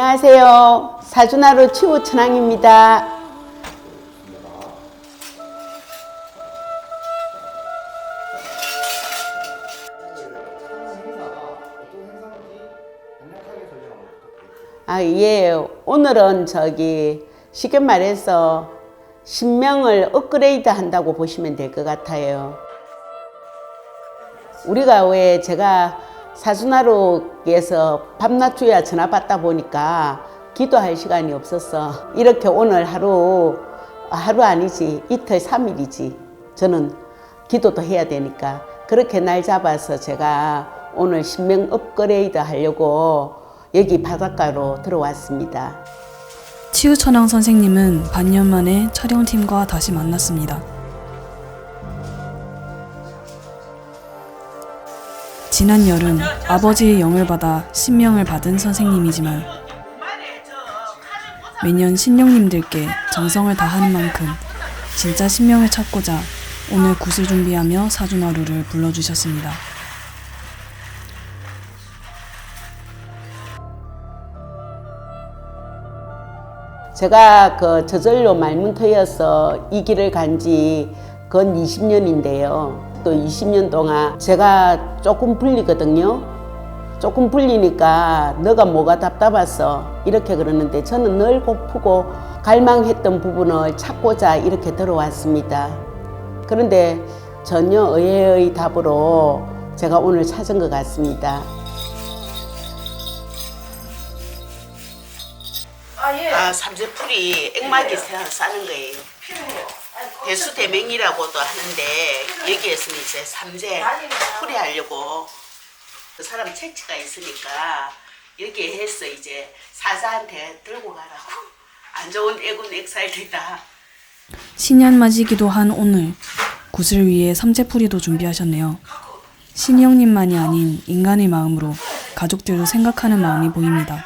안녕하세요. 사준하루 치우 천왕입니다. 아, 예. 오늘은 저기 쉽게 말해서 신명을 업그레이드 한다고 보시면 될 것 같아요. 우리가 왜 제가 사준하루에서 밤낮 주야 전화 받다 보니까 기도할 시간이 없었어. 이렇게 오늘 하루, 하루 아니지. 이틀, 삼일이지. 저는 기도도 해야 되니까. 그렇게 날 잡아서 제가 오늘 신명 업그레이드 하려고 여기 바닷가로 들어왔습니다. 치우 천왕 선생님은 반년 만에 촬영팀과 다시 만났습니다. 지난 여름 아버지의 영을 받아 신명을 받은 선생님이지만 매년 신령님들께 정성을 다하는 만큼 진짜 신명을 찾고자 오늘 굿을 준비하며 사준하루를 불러주셨습니다. 제가 그 저절로 말문터여서 이 길을 간 지 건 20년인데요. 또 20년 동안 제가 조금 불리거든요. 조금 불리니까 너가 뭐가 답답했어 이렇게 그러는데 저는 늘 고프고 갈망했던 부분을 찾고자 이렇게 들어왔습니다. 그런데 전혀 의외의 답으로 제가 오늘 찾은 것 같습니다. 아, 삼재풀이 액막이 싸는 거예요. 대수대맹이라고도 하는데 여기에서는 이제 삼재 풀이 하려고 그 사람 채취가 있으니까 여기에 해서 이제 사자한테 들고 가라고 안 좋은 애군 액살들이다. 신년 맞이기도 한 오늘 굿을 위해 삼재풀이도 준비하셨네요. 신영님만이 아닌 인간의 마음으로 가족들도 생각하는 마음이 보입니다.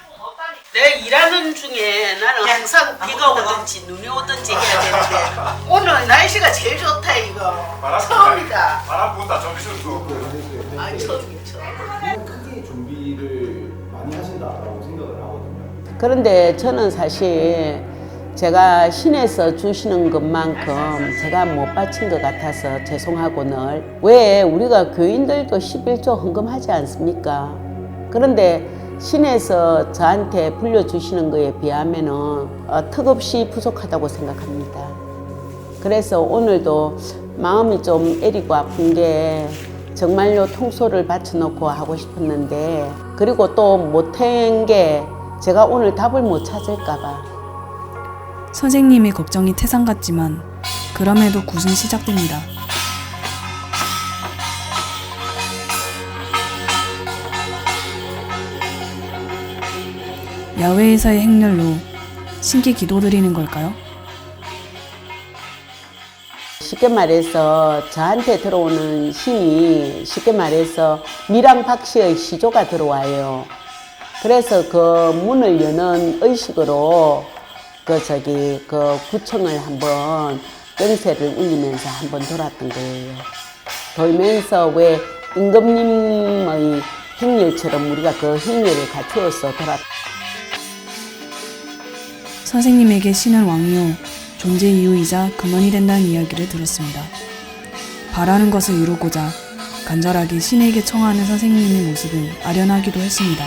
내 일하는 중에 나는 항상 비가 오든지 눈이 오든지 해야 되는데 오늘 날씨가 제일 좋다 이거 처음이다. 바람 분다 정신도 아 처음이 처음. 크게 준비를 많이 하신다라고 생각을 하거든요. 그런데 저는 사실 제가 신에서 주시는 것만큼 제가 못 바친 것 같아서 죄송하고 늘. 왜 우리가 교인들도 11조 헌금하지 않습니까? 그런데 신에서 저한테 불려주시는 거에 비하면은 어, 턱없이 부족하다고 생각합니다. 그래서 오늘도 마음이 좀 애리고 아픈 게 정말로 통소를 바쳐놓고 하고 싶었는데 그리고 또 못한 게 제가 오늘 답을 못 찾을까봐 선생님의 걱정이 태산 같지만 그럼에도 굿은 시작됩니다. 야외에서의 행렬로 신께 기도 드리는 걸까요? 쉽게 말해서 저한테 들어오는 신이 쉽게 말해서 미랑 박씨의 시조가 들어와요. 그래서 그 문을 여는 의식으로 그 저기 그 구청을 한번 땡새를 울리면서 한번 돌았던 거예요. 돌면서 왜 임금님의 행렬처럼 우리가 그 행렬을 갖추어서 돌았. 선생님에게 신은 왕이요 존재 이유이자 근원이 된다는 이야기를 들었습니다. 바라는 것을 이루고자 간절하게 신에게 청하는 선생님의 모습은 아련하기도 했습니다.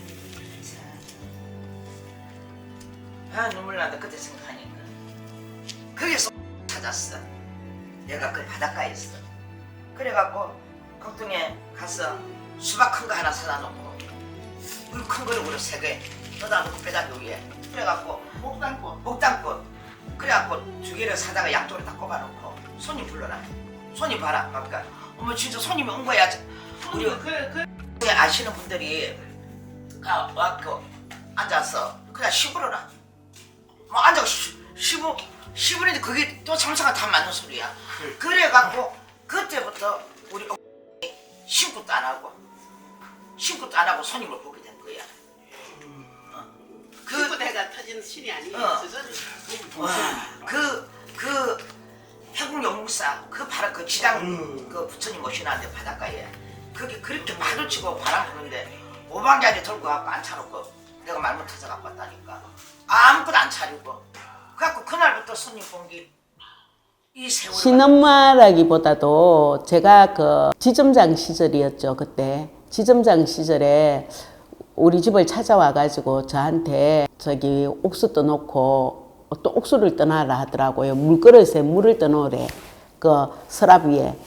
아 눈물 난다 그때 생각하니까. 거기서 찾았어. 내가 그 바닷가에 있어 그래갖고 걱정에 가서 수박 큰 거 하나 사다 놓고 물큰 거를 우리 세개 떠다 놓고 빼자기 위에 그래갖고 목단꽃 목단꽃 그래갖고 두 개를 사다가 양쪽에 다 꼽아놓고 손님 불러라. 손님 봐라. 그러니까 어머 진짜 손님이 온 거야. 우리 그, 아시는 분들이 가 와갖고 앉아서 그냥 시부러라 뭐 앉아 시- 시부 시부는데 그게 또 참사가 다 맞는 소리야 그래갖고 그때부터 우리 신고도 안 하고 신고도 안 하고 손님을 보게 된 거야. 어. 그 신부대가 터지는 신이 아니에요. 어. 저는 와, 그, 그, 해국 영국사, 그그 지당, 그 부처님 모시는데 바닷가에. 그게 그렇게 파도 치고 바람 부는데, 오방자리 들고 갖고 안 차놓고, 내가 말못 터져 갖고 왔다니까. 아무것도 안 차리고. 그래갖고 그날부터 손님 본게 이 세월. 신엄마라기보다도 제가 그 지점장 시절이었죠 그때 지점장 시절에 우리 집을 찾아와 가지고 저한테 저기 옥수 떠놓고 또 옥수를 떠나라 하더라고요 물그릇에 물을 떠놓으래 그 서랍 위에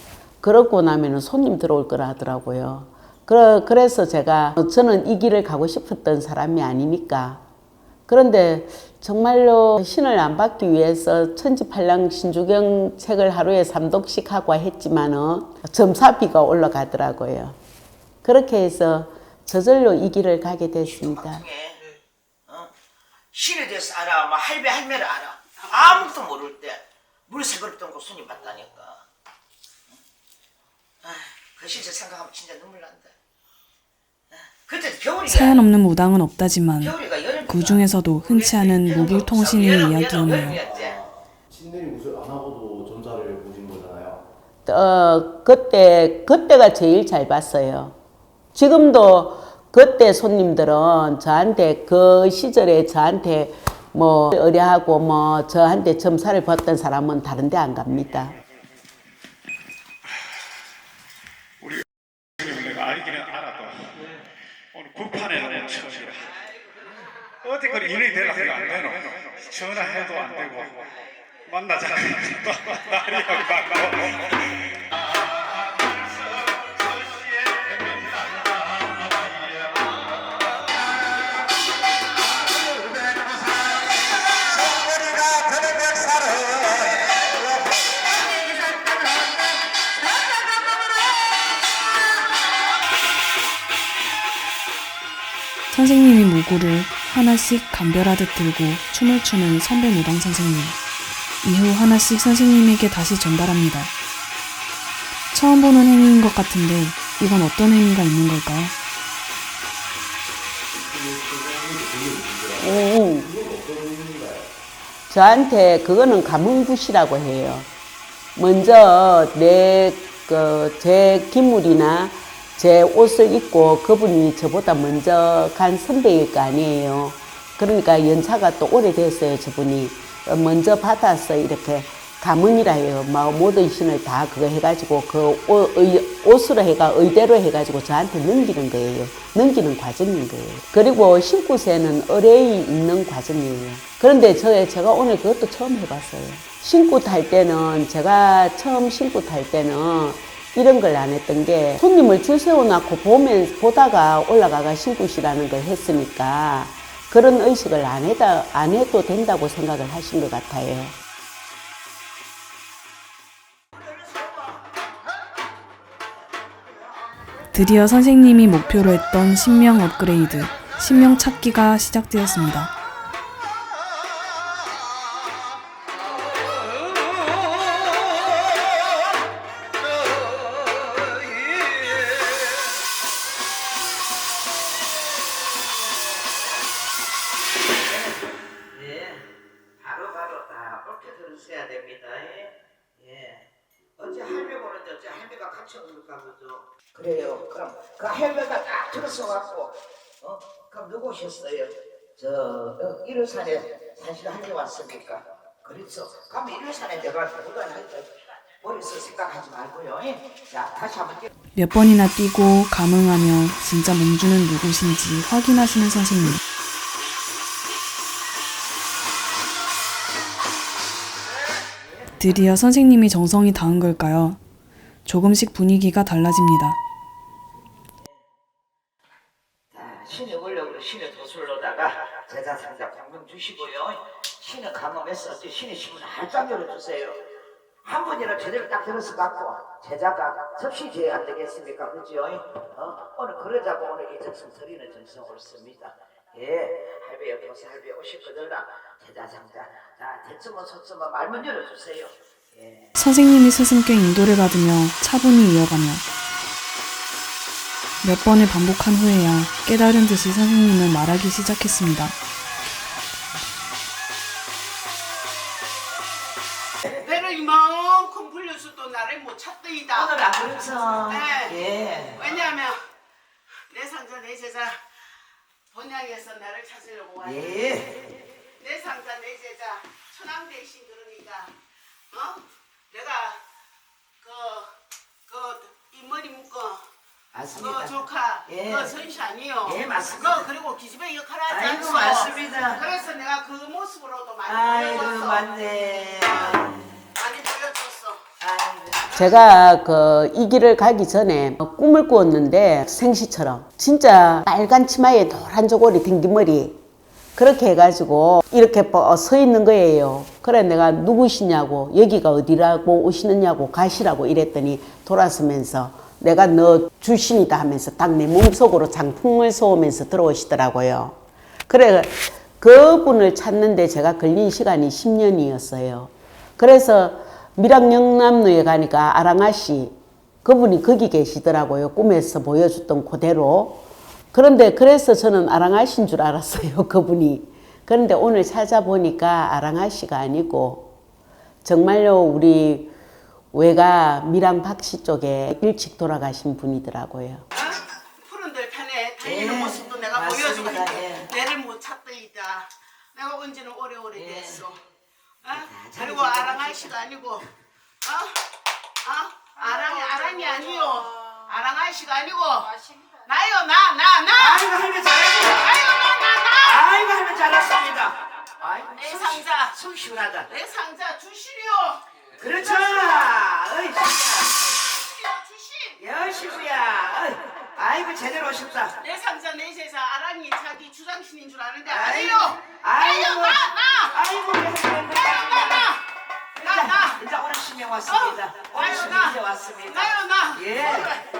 그러고 나면은 손님 들어올 거라 하더라고요 그래, 그래서 제가 저는 이 길을 가고 싶었던 사람이 아니니까 그런데 정말로 신을 안 받기 위해서 천지팔랑 신주경 책을 하루에 삼독씩 하고 했지만은 점사비가 올라가더라고요. 그렇게 해서 저절로 이 길을 가게 됐습니다. 어? 신에 대해서 알아, 뭐 할배 할매를 알아. 아무것도 모를 때 그릇 떠고 손님 받다니까. 아, 그 시절 생각하면 진짜 눈물 난다. 아, 그때 겨울이야. 사연 없는 무당은 없다지만. 그 중에서도 흔치 않은 이야기였네요. 안 하고도 전자를 보신 거잖아요. 어, 그때, 그때가 제일 잘 봤어요. 지금도 그때 손님들은 저한테 그 시절에 저한테 뭐 의뢰하고 뭐 저한테 점사를 받던 사람은 다른 데 안 갑니다. 내가 알기는 알아도 오늘 구판에는 처음이라 어디 그 일이 되나 해가 안 되노? 전화해도 안 되고. 만나자 또 날이 안 맞고. 선생님이 무구를 하나씩 감별하듯 들고 춤을 추는 선배 무당 선생님. 이후 하나씩 선생님에게 다시 전달합니다. 처음 보는 행위인 것 같은데 이건 어떤 의미가 있는 걸까요? 음. 저한테 그거는 가문굿이라고 해요. 먼저 내, 그, 제 기물이나 제 옷을 입고 그분이 저보다 먼저 간 선배일 거 아니에요. 그러니까 연차가 또 오래됐어요, 저분이. 어, 먼저 받아서 이렇게 가문이라 해요. 막 모든 신을 다 그거 해가지고 그 옷, 의, 옷으로 해가 의대로 해가지고 저한테 넘기는 거예요. 넘기는 과정인 거예요. 그리고 신구세는 의뢰이 있는 과정이에요. 그런데 저, 제가 오늘 그것도 처음 해봤어요. 신구 탈 때는 제가 처음 신구 탈 때는 이런 걸 안 했던 게 손님을 줄 세워놓고 보면 보다가 올라가가 신굿이라는 걸 했으니까 그런 의식을 안 해다 안 해도 된다고 생각을 하신 것 같아요. 드디어 선생님이 목표로 했던 신명 업그레이드, 신명 찾기가 시작되었습니다. 다 옳게 들으셔야 됩니다. 예. 예. 어째 할매 보는데 어째 할매가 같이 올까 보죠. 그래요. 그럼 그 할매가 딱 들어서 갖고 어 그럼 누구 오셨어요? 저 어, 일요산에 사실 할매 왔으니까 그렇죠. 그럼 일요산에 내가 누가 머리서 생각하지 말고요. 예. 자 다시 한번 띄- 몇 번이나 뛰고 감응하며 진짜 몽주는 누구신지 확인하시는 선생님. 드디어 선생님이 정성이 닿은 걸까요? 조금씩 분위기가 달라집니다. 신의 원력으로 신의 도술로다가 제자 상자 광명 주시고요. 신의 강음에서 신의 신문 활짝 열어주세요. 한 분이라 제대로 딱 들어서 갖고 제자가 접시제에 안 되겠습니까? 그죠? 어? 오늘 그러자고 오늘 이 정성 드리는 정성 옳습니다. 예, 할배 옆에서 할배 오셨거든요. 제자 상자. 자, 대쯤은 소쯤은 말문 열어주세요. 예. 선생님이 스승께 인도를 받으며 차분히 이어가며 몇 번을 반복한 후에야 깨달은 듯이 선생님은 말하기 시작했습니다. 본향에서 나를 찾으려고 왔는데 예. 내 상자 내 제자 천황 대신 그러니까 어 내가 그그 이머리 묶어 맞습니다. 그 조카 예. 그 선시 아니요 예, 맞습니다. 그 그리고 기집애 역할 하지 아이고, 않소 맞습니다. 그래서 내가 그 모습으로도 많이 아이고 보여줬어 맞네. 많이 보여줬어 아이고. 제가 그 이 길을 가기 전에 꿈을 꾸었는데 생시처럼 진짜 빨간 치마에 노란 저고리 댕기머리 그렇게 해가지고 이렇게 뭐서 있는 거예요. 그래 내가 누구시냐고 여기가 어디라고 오시느냐고 가시라고 이랬더니 돌아서면서 내가 너 주신이다 하면서 딱 내 몸속으로 장풍을 쏘면서 들어오시더라고요. 그래 그분을 찾는데 제가 걸린 시간이 10년이었어요. 그래서 밀양 영남로에 가니까 아랑아씨 그분이 거기 계시더라고요. 꿈에서 보여줬던 그대로. 그런데 그래서 저는 아랑아씨인 줄 알았어요. 그분이. 그런데 오늘 찾아보니까 아랑아씨가 아니고 정말로 우리 외가 밀양 박씨 쪽에 일찍 돌아가신 분이더라고요. 푸른들 편에 달리는 예, 모습도 내가 맞습니다. 보여주고 예. 내를 못 찾더이다. 내가 언제는 오래오래 예. 됐어. 어? 잘 그리고. 아랑아씨가 아니고, 어? 어? 아랑이 아랑이 아니요. 아랑 아씨가 아니고 나요 나 나 나. 아이고 할매 잘했습니다. 아이고 나나 나. 아이고 할매 잘했습니다. 아이고 내속 상자. 시- 속 시원하다. 내 상자 주시려. 그렇죠. 어이 주시려 주시. 여시구야. 어이, 아이고 제대로 오셨다. 내 상자 내 제자 아랑이 자기 주장신인 줄 아는데 아이고, 아니요. 아이고, 아니요 나 나. 아이고 우리 할매 나요 나 나. 나 나. 신명 왔습니다. 어, 신명 나. 이제 왔습니다. 나요 나. 예.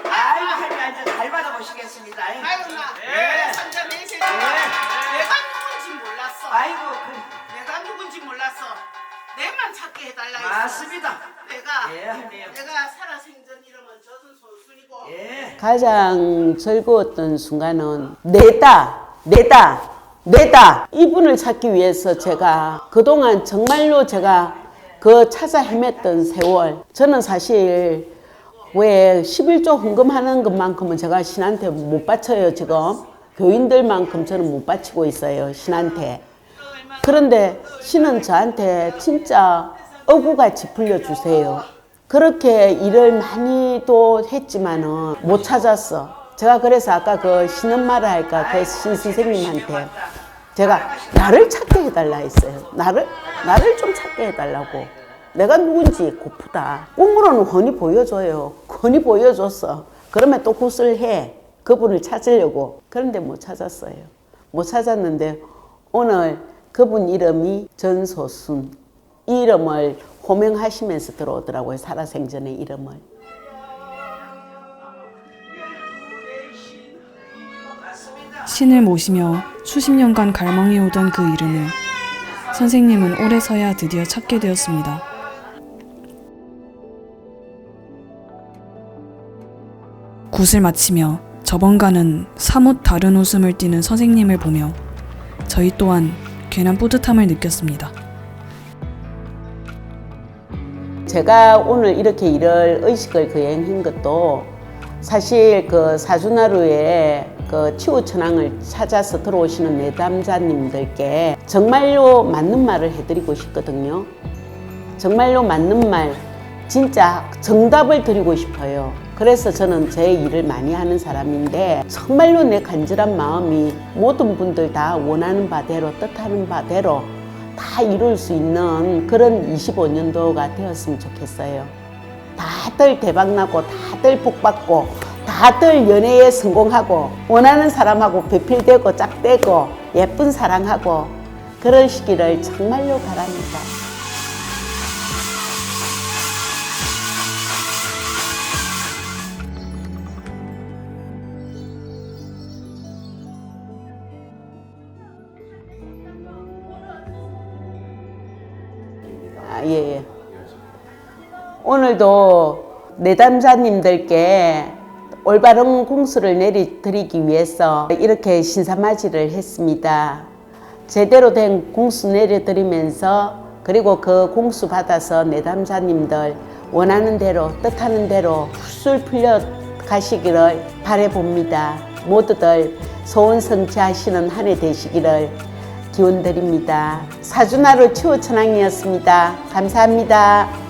아이고 할매 이제 잘 받아보시겠습니다. 나요 나. 예. 내 제자. 예. 내가 누군지 몰랐어. 아이고 그, 내가 누군지 몰랐어. 내만 찾게 해달라 했어. 맞습니다. 내가 예, 할매요. 내가 살아생전 이름은 젖은 손순이고 예. 가장 즐거웠던 순간은 내다 내다 내다 이분을 찾기 위해서 제가 그동안 정말로 제가 그 찾아 헤맸던 세월. 저는 사실 왜 11조 헌금하는 것만큼은 제가 신한테 못 바쳐요 지금. 교인들만큼 저는 못 바치고 있어요 신한테. 그런데 신은 저한테 진짜 어구같이 불려주세요. 그렇게 일을 많이도 했지만은 못 찾았어. 제가 그래서 아까 그 신은 말을 할까? 그 신 선생님한테 제가 나를 찾게 해달라 했어요. 나를 나를 좀 찾게 해달라고. 내가 누군지 고프다. 꿈으로는 훤히 보여줘요. 훤히 보여줬어. 그러면 또 굿을 해. 그분을 찾으려고. 그런데 못 찾았어요. 못 찾았는데 오늘 그분 이름이 전소순. 이 이름을 호명하시면서 들어오더라고요. 살아생전의 이름을. 신을 모시며 수십 년간 갈망해 오던 그 이름을 선생님은 올해서야 드디어 찾게 되었습니다. 굿을 마치며 저번과는 사뭇 다른 웃음을 띠는 선생님을 보며 저희 또한 괜한 뿌듯함을 느꼈습니다. 제가 오늘 이렇게 일을 의식을 거행한 것도 사실 그 사주나루에 그 치우천왕을 찾아서 들어오시는 내담자님들께 정말로 맞는 말을 해드리고 싶거든요. 정말로 맞는 말, 진짜 정답을 드리고 싶어요. 그래서 저는 제 일을 많이 하는 사람인데 정말로 내 간절한 마음이 모든 분들 다 원하는 바대로 뜻하는 바대로 다 이룰 수 있는 그런 25년도가 되었으면 좋겠어요. 다들 대박나고 다들 복받고 다들 연애에 성공하고 원하는 사람하고 배필되고 짝되고 예쁜 사랑하고 그런 시기를 정말로 바랍니다. 아, 예, 예. 오늘도 내담자님들께 올바른 공수를 내려드리기 위해서 이렇게 신사맞이를 했습니다. 제대로 된 공수 내려드리면서 그리고 그 공수 받아서 내담자님들 원하는 대로 뜻하는 대로 훌술 풀려 가시기를 바래봅니다. 모두들 소원 성취하시는 한 해 되시기를 기원 드립니다. 사주나루 추호천왕이었습니다. 감사합니다.